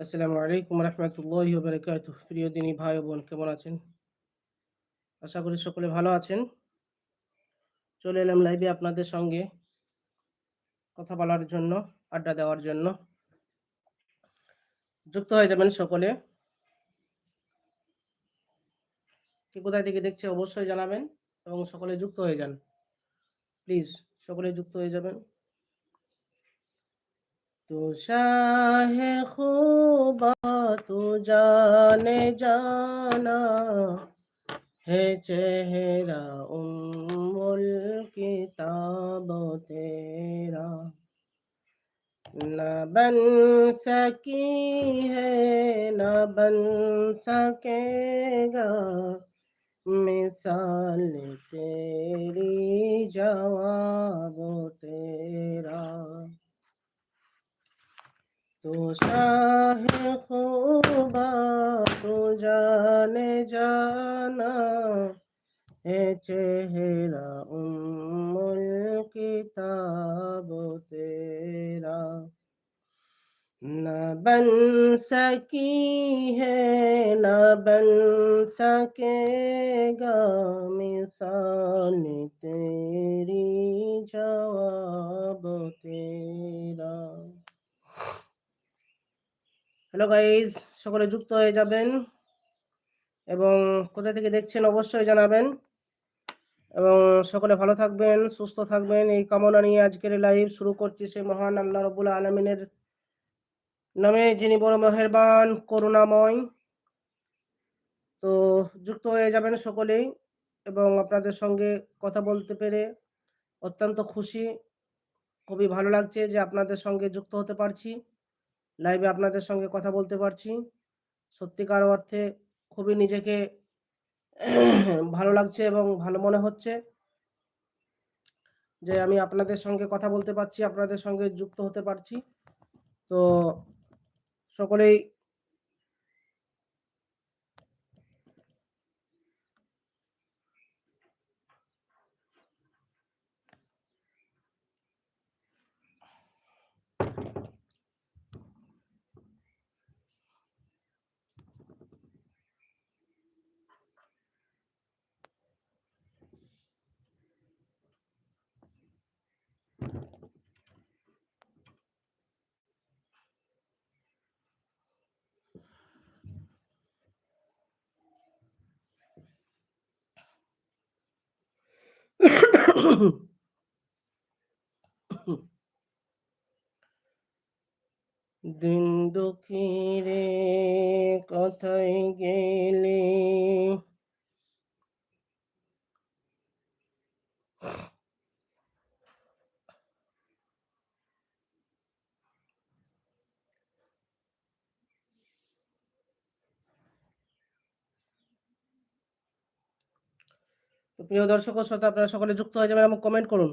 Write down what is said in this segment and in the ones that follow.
আসসালামু আলাইকুম রহমতুল্লাহ বারকাত প্রিয় দিনী ভাই বোন, কেমন আছেন? আশা করি সকলে ভালো আছেন। চলে এলাম লাইভে আপনাদের সঙ্গে কথা বলার জন্য, আড্ডা দেওয়ার জন্য। যুক্ত হয়ে যাবেন সকলে। কে কোথায় থেকে দেখছে অবশ্যই জানাবেন এবং সকলে যুক্ত হয়ে যান। প্লিজ সকলে যুক্ত হয়ে যাবেন। तो शाह खूबा तो जाने जाना है चेहरा उमुल किताब तेरा। न बन सकी है, न बन सकेगा मिसाल तेरी जवाब तेरा। तो शाह खूबा तो जाने जाना, है चेहरा उम्मुल किताब तेरा। न बन सकी है, न बन सकेगा मिसाल तेरी जवाब तेरा। হ্যালো গাইজ সকলে যুক্ত হয়ে যাবেন এবং কোথা থেকে দেখছেন অবশ্যই জানাবেন এবং সকলে ভালো থাকবেন, সুস্থ থাকবেন। এই কামনা নিয়ে আজকের লাইভ শুরু করছি সেই মহান আল্লাহ রবুল্লা আলমিনের নামে, যিনি বড় মেহেরবান, করুণাময়। তো যুক্ত হয়ে যাবেন সকলেই এবং আপনাদের সঙ্গে কথা বলতে পেরে অত্যন্ত খুশি। খুবই ভালো লাগছে যে আপনাদের সঙ্গে যুক্ত হতে পারছি। লাইভে আপনাদের সঙ্গে কথা বলতে পারছি। সত্যিকার অর্থে খুবই নিজেকে ভালো লাগছে এবং ভালো মনে হচ্ছে যে আমি আপনাদের সঙ্গে কথা বলতে পারছি, আপনাদের সঙ্গে যুক্ত হতে পারছি। তো সকলেই দিন দুঃখীরে কথায় গেলে প্রিয় দর্শক শ্রোতা, আপনারা সকলে যুক্ত হয়ে যাবেন এবং কমেন্ট করুন।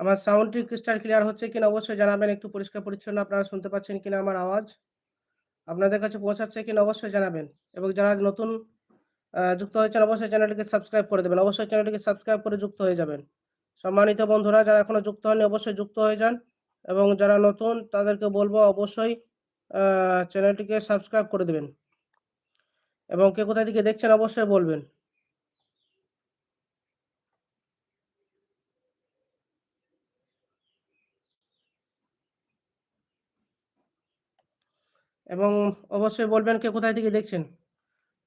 আমার সাউন্ডটি ক্রিস্টাল ক্লিয়ার হচ্ছে কিনা অবশ্যই জানাবেন, একটু পরিষ্কার পরিচ্ছন্ন আপনারা শুনতে পাচ্ছেন কিনা আমার আওয়াজ। আপনাদের কাছে পৌঁছাচ্ছে কিনা অবশ্যই জানাবেন এবং যারা নতুন যুক্ত হয়েছেন অবশ্যই চ্যানেলটিকে সাবস্ক্রাইব করে দেবেন, অবশ্যই চ্যানেলটিকে সাবস্ক্রাইব করে যুক্ত হয়ে যাবেন। সম্মানিত বন্ধুরা, যারা এখনও যুক্ত হননি অবশ্যই যুক্ত হয়ে যান এবং যারা নতুন তাদেরকে বলব অবশ্যই চ্যানেলটিকে সাবস্ক্রাইব করে দেবেন। এবং কে কোথা থেকে দেখছেন অবশ্যই বলবেন। এবং অবশ্যই বলবেন কে কোথায় থেকে দেখছেন।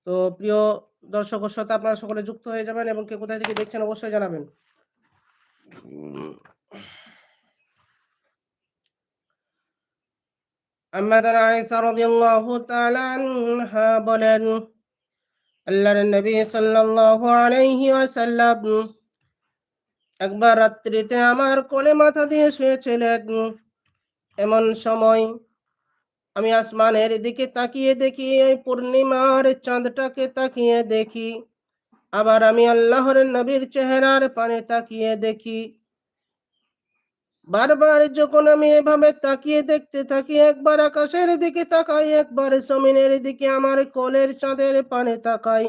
তো প্রিয় দর্শকের সাথে আপনারা সকলে যুক্ত হয়ে যাবেন এবং কে কোথায় থেকে দেখছেন অবশ্যই জানাবেন। আম্মাদান আয়েশা রাদিয়াল্লাহু তাআলা আনহা বলেন, আল্লাহর নবী সাল্লাল্লাহু আলাইহি ওয়াসাল্লাম একবার রাত্রিতে আমার কোলে মাথা দিয়ে শুয়েছিলেন। এমন সময় আমি আসমানের দিকে তাকিয়ে দেখি, এই পূর্ণিমার চাঁদটাকে তাকিয়ে দেখি। আবার আমি আল্লাহর নবীর চেহারার পানে তাকিয়ে দেখি। বারবার যখন আমি এভাবে তাকিয়ে দেখতে থাকি, একবার আকাশের দিকে তাকাই, একবার জমিনের দিকে আমার কোলের চাঁদের পানে তাকাই।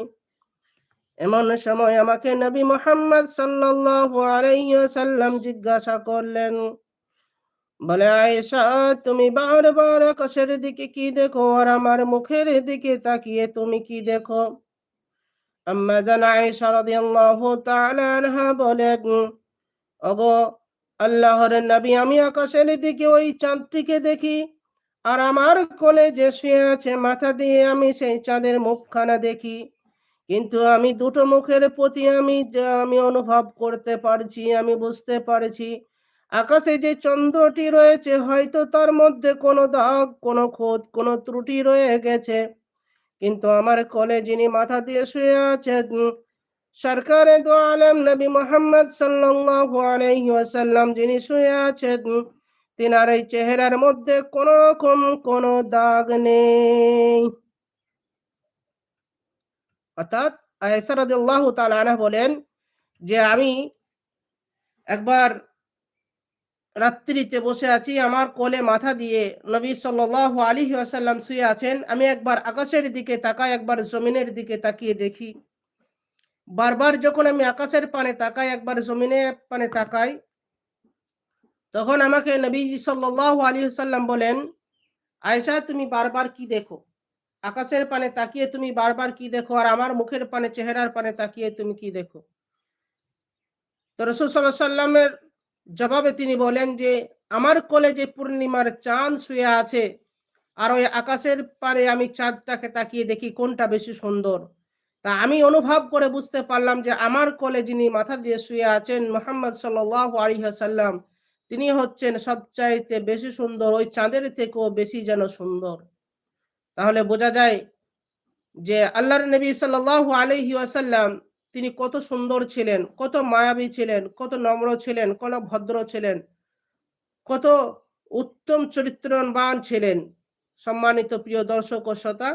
এমন সময় আমাকে নবী মোহাম্মদ সাল্লাল্লাহু আলাইহি সাল্লাম জিজ্ঞাসা করলেন বলে, আয়েশা, তুমি বারবার আকাশের দিকে কি দেখো আর আমার মুখের দিকে তাকিয়ে তুমি কি দেখো? আম্মা জান, আয়েশা রাদিয়াল্লাহু তাআলা আনহা বলেন ওগো, আল্লাহর নবী, আমি আকাশের দিকে ওই চাঁদটিকে দেখি আর আমার কোলে যে শুয়ে আছে মাথা দিয়ে আমি সেই চাঁদের মুখখানা দেখি। কিন্তু আমি দুটো মুখের প্রতি আমি আমি অনুভব করতে পারছি, আমি বুঝতে পারছি আকাশে যে চন্দ্রটি রয়েছে, হয়তো তার মধ্যে কোনো দাগ, কোনো খোদ, কোনো ত্রুটি রয়ে গেছে। কিন্তু আমার কোলে যিনি মাথা দিয়ে শুয়ে আছেন, সরকারে দো আলম নবী মোহাম্মদ ওয়াসাল্লাম যিনি শুয়ে আছেন, তিনার এই চেহারার মধ্যে কোন রকম কোনো দাগ নেই। অর্থাৎ আয়েশা তাআলা বলেন যে, আমি একবার রাত্রিতে বসে আছি, আমার কোলে মাথা দিয়ে। নবী সাল্লাল্লাহু আলাইহি ওয়াসাল্লাম শুয়ে আছেন। আমি একবার আকাশের দিকে তাকাই, একবার জমিনের দিকে তাকিয়ে দেখি। বারবার যখন আমি আকাশের পানে তাকাই, একবার জমিনের পানে তাকাই, তখন আমাকে নবীজি সাল্লাল্লাহু আলাইহি ওয়াসাল্লাম বলেন, আয়েশা, তুমি বারবার কি দেখো? আকাশের পানে তাকিয়ে তুমি বারবার কি দেখো? আর আমার মুখের পানে, চেহারার পানে তাকিয়ে তুমি কি দেখো? তো রসুল সাল্লাহ সাল্লামের জবাবে তিনি বলেন যে, আমার কোলে যে পূর্ণিমার চাঁদ শুয়ে আছে, আর ওই আকাশের পারে আমি চাঁদটাকে তাকিয়ে দেখি কোনটা বেশি সুন্দর। তা আমি অনুভব করে বুঝতে পারলাম যে, আমার কোলে যিনি মাথা দিয়ে শুয়ে আছেন মোহাম্মদ সাল্লাহ আলিহাসাল্লাম তিনি হচ্ছেন সবচাইতে বেশি সুন্দর, ওই চাঁদের থেকেও বেশি যেন সুন্দর। তাহলে বোঝা যায় যে, আল্লাহর নবী সাল্লাহ আলহি আসাল্লাম তিনি কত সুন্দর ছিলেন, কত মায়াবী ছিলেন, কত নম্র ছিলেন, কত ভদ্র ছিলেন, কত উত্তম চরিত্রবান ছিলেন। সম্মানিত প্রিয় দর্শক ও শ্রোতা,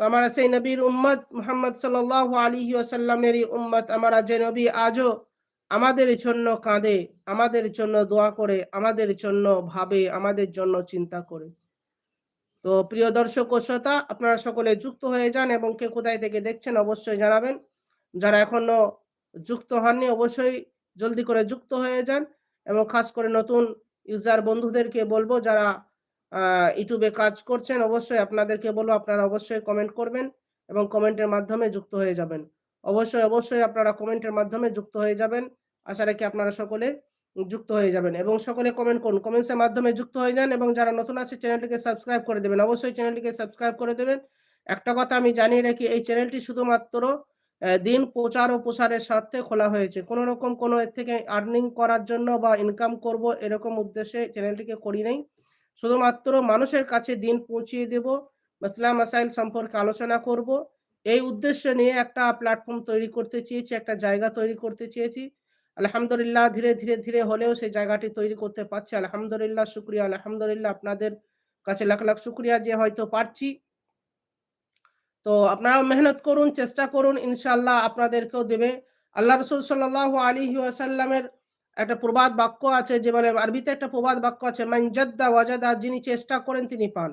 তো আমরা সেই নবীর উম্মত মোহাম্মদ সাল্লাহ আলী আসাল্লামেরই উম্মত আমরা যে নবী আজও আমাদের জন্য কাঁদে, আমাদের জন্য দোয়া করে, আমাদের জন্য ভাবে, আমাদের জন্য চিন্তা করে। তো প্রিয় দর্শক ও শ্রোতা, আপনারা সকলে যুক্ত হয়ে যান এবং কে কোথায় থেকে দেখছেন অবশ্যই জানাবেন। যারা এখনও যুক্ত হননি, অবশ্যই জলদি করে যুক্ত হয়ে যান এবং খাস করে নতুন ইউজার বন্ধুদেরকে বলব যারা ইউটিউবে কাজ করছেন, অবশ্যই আপনাদেরকে বলব, আপনারা অবশ্যই কমেন্ট করবেন এবং কমেন্টের মাধ্যমে যুক্ত হয়ে যাবেন। অবশ্যই অবশ্যই আপনারা কমেন্টের মাধ্যমে যুক্ত হয়ে যাবেন। আশা রাখি আপনারা সকলে যুক্ত হয়ে যাবেন এবং সকলে কমেন্ট করুন। কমেন্টসের মাধ্যমে যুক্ত হয়ে যান এবং যারা নতুন আছে, চ্যানেলটিকে সাবস্ক্রাইব করে দেবেন। অবশ্যই চ্যানেলটিকে সাবস্ক্রাইব করে দেবেন। একটা কথা আমি জানিয়ে রাখি, এই চ্যানেলটি শুধুমাত্র দিন প্রচার ও প্রসারের স্বার্থে খোলা হয়েছে। কোনো রকম কোনো এর থেকে আর্নিং করার জন্য বা ইনকাম করব এরকম উদ্দেশ্যে চ্যানেলটিকে করি নাই। শুধুমাত্র মানুষের কাছে দিন পৌঁছিয়ে দেব, মাসলা মাসাইল সম্পর্কে আলোচনা করব। এই উদ্দেশ্য নিয়ে একটা প্ল্যাটফর্ম তৈরি করতে চেয়েছি, একটা জায়গা তৈরি করতে চেয়েছি। আলহামদুলিল্লাহ, ধীরে ধীরে ধীরে হলেও সেই জায়গাটি তৈরি করতে পারছি। আলহামদুলিল্লাহ, শুক্রিয়া। আলহামদুলিল্লাহ, আপনাদের কাছে লাখ লাখ শুক্রিয়া যে হয়তো পারছি। তো আপনারা মেহনত করুন, চেষ্টা করুন ইনশাল্লাহ আপনাদেরকেও দেবে। আল্লাহ রসুল সাল্লাহ আলী ওয়াসাল্লামের একটা প্রবাদ বাক্য আছে, যে বলে আরবিতে একটা প্রবাদ বাক্য আছে মানজাদ্দা ওয়াজাদা যিনি চেষ্টা করেন তিনি পান।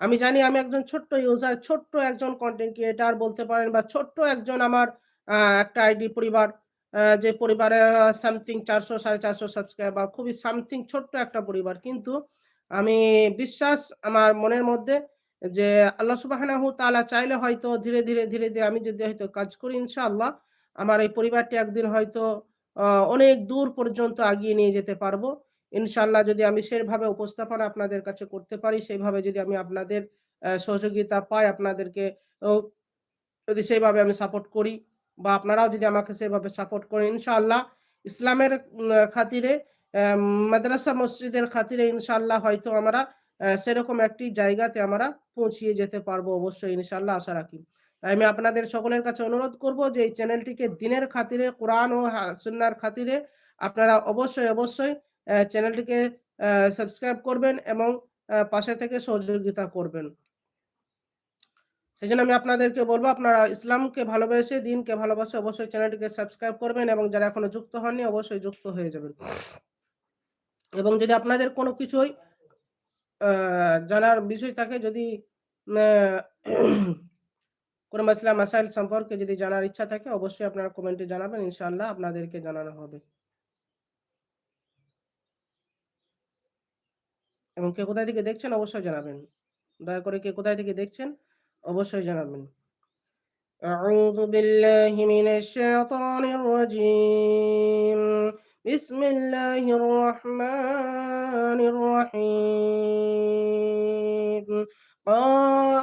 আমি জানি আমি একজন ছোট্ট ইউজার ছোট্ট একজন কন্টেন্ট ক্রিয়েটার বলতে পারেন, বা ছোট্ট একজন আমার একটা আইডি পরিবার যে পরিবারে সামথিং চারশো, সাড়ে চারশো সাবস্ক্রাইবার খুবই সামথিং ছোট্ট একটা পরিবার। কিন্তু আমি বিশ্বাস, আমার মনের মধ্যে যে আল্লাহ সুবাহানাহু তালা চাইলে হয়তো ধীরে ধীরে ধীরে ধীরে আমি যদি হয়তো কাজ করি ইনশাআল্লাহ, আমার এই পরিবারটি একদিন হয়তো অনেক দূর পর্যন্ত আগিয়ে নিয়ে যেতে পারব। ইনশাল্লাহ যদি আমি সেভাবে উপস্থাপনা আপনাদের কাছে করতে পারি সেইভাবে যদি আমি আপনাদের সহযোগিতা পাই, আপনাদেরকে যদি সেইভাবে আমি সাপোর্ট করি বা আপনারাও যদি আমাকে সেভাবে সাপোর্ট করেন, ইনশাআল্লাহ ইসলামের খাতিরে মাদ্রাসা মসজিদের খাতিরে ইনশাআল্লাহ হয়তো আমরা সেরকম একটি জায়গাতে আমরা পৌঁছিয়ে যেতে পারব অবশ্যই ইনশাল্লাহ আশা রাখি। আমি আপনাদের সকলের কাছে অনুরোধ করব যে এই চ্যানেলটিকে দিনের খাতিরে, কোরআন ও সুন্নার খাতিরে আপনারা অবশ্যই অবশ্যই চ্যানেলটিকে সাবস্ক্রাইব করবেন এবং পাশে থেকে সহযোগিতা করবেন। সেই জন্য আমি আপনাদেরকে বলব, আপনারা ইসলামকে ভালোবেসে, দিনকে ভালোবাসে অবশ্যই চ্যানেলটিকে সাবস্ক্রাইব করবেন এবং যারা এখনও যুক্ত হননি, অবশ্যই যুক্ত হয়ে যাবেন। এবং যদি আপনাদের কোনো কিছুই জানার বিষয় থাকে যদি কোনো মাসলা মাসাইল সম্পর্কে যদি জানার ইচ্ছা থাকে অবশ্যই আপনারা কমেন্টে জানাবেন ইনশাআল্লাহ আপনাদেরকে জানানো হবে এবং কে কোথায় থেকে দেখছেন অবশ্যই জানাবেন দয়া করে কে কোথায় থেকে দেখছেন অবশ্যই জানাবেন أعوذ بالله من الشيطان الرجيم بسم الله الرحمن الرحيم. قاف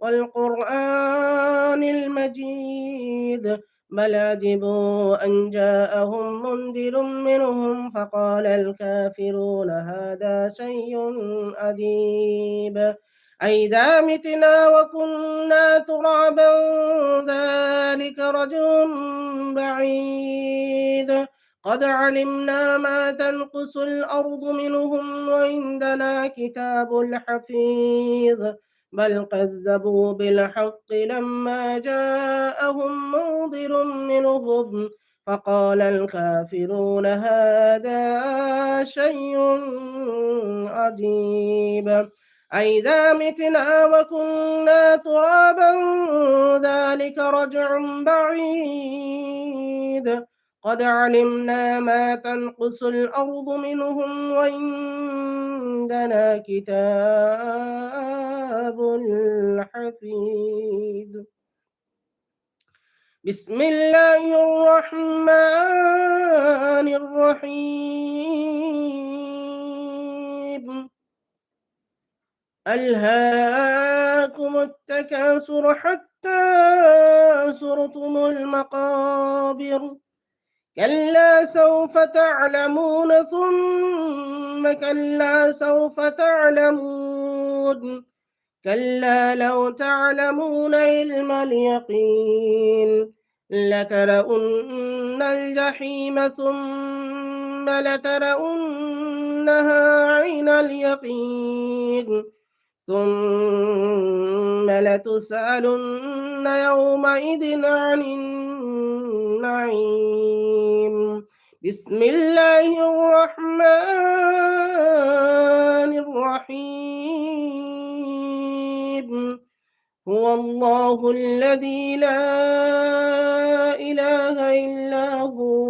والقرآن المجيد. بل عجبوا أن جاءهم منذر منهم فقال الكافرون هذا شيء أديب. أئذا متنا وكنا ترابا ذلك رجل بعيد. قد علمنا ما تنقص الأرض منهم وعندنا كتاب حفيظ بل كذبوا بالحق لما جاءهم منذر منهم فقال الكافرون هذا شيء عجيب. أئذا متنا وكنا ترابا ذلك رجع بعيد. قد علمنا ما تنقص الأرض منهم وعندنا كتاب حفيظ بسم الله الرحمن الرحيم. ألهاكم التكاثر حتى زرتم المقابر. كلا سوف تعلمون ثم كلا سوف تعلمون. كلا لو تعلمون علم اليقين لترؤن الجحيم ثم لترؤنها عين اليقين. ثم لتسألن يومئذ عن النعيم. بسم الله الرحمن الرحيم. هو الله الذي لا إله إلا هو.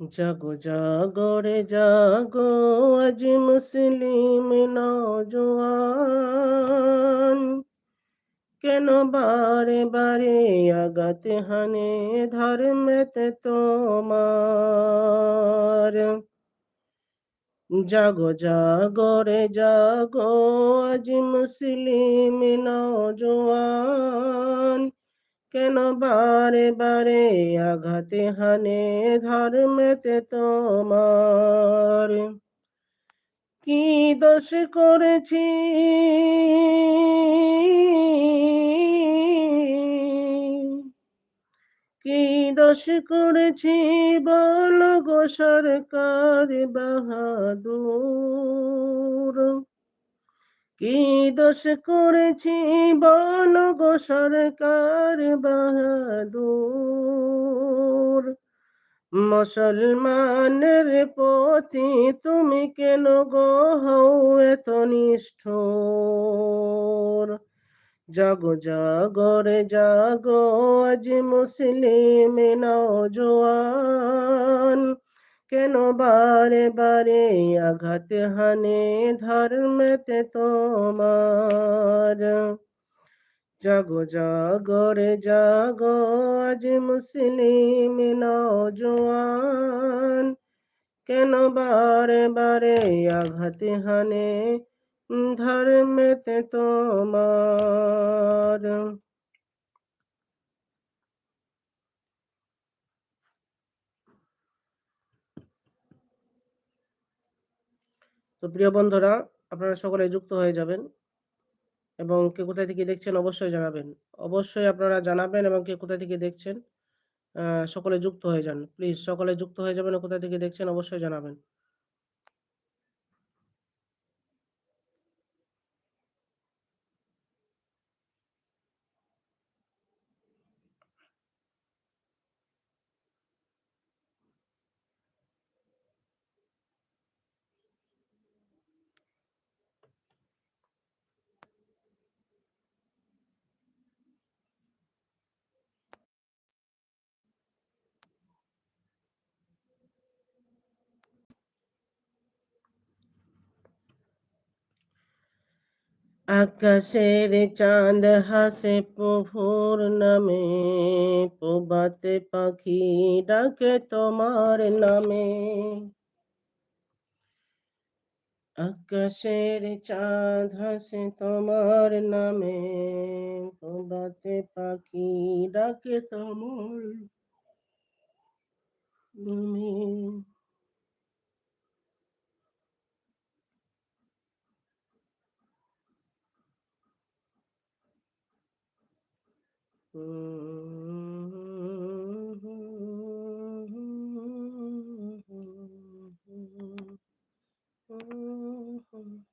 জাগো জাগরে জাগো আজ মুসলিম নজওয়ান কেন বারে বারে আগাতে হানে ধর্মেতে তোমার জাগো জাগরে জাগো আজ মুসলিম নজওয়ান কেন বারে বারে আঘাতে হানে ধর্মেতে তোমার? কি দোষ করেছি? কি দোষ করেছি বল গো সরকার বাহাদুর? কি দোষ করেছি বল গো সরকার বাহাদুর? মুসলমানের প্রতি তুমি কেন গো হও এত নিষ্ঠুর? জাগ জাগরে জাগ, আজ মুসলিম নজওয়ান কেন বারে বারে আঘাত হানে ধর্মেতে তোমার? জাগো জাগরে জাগো, আজ মুসলিম নজওয়ান কেন বারে বারে আঘাত হানে ধর্মেতে তোমার? তো প্রিয় বন্ধুরা, আপনারা সকলে যুক্ত হয়ে যাবেন এবং কে কোথায় থেকে দেখছেন অবশ্যই জানাবেন। অবশ্যই আপনারা জানাবেন এবং কে কোথায় থেকে দেখছেন সকলে যুক্ত হয়ে যান। প্লিজ, সকলে যুক্ত হয়ে যাবেন কোথায় থেকে দেখছেন অবশ্যই জানাবেন। আকাশের চাঁদ হাসে প্রভুর নামে প্রবাতে পাখি ডাকে তোমার নামে। আকাশের চাঁদ হাসে তোমার নামে প্রবাতে পাখি ডাকে তোমার নামে। Mm-hmm. Hmm.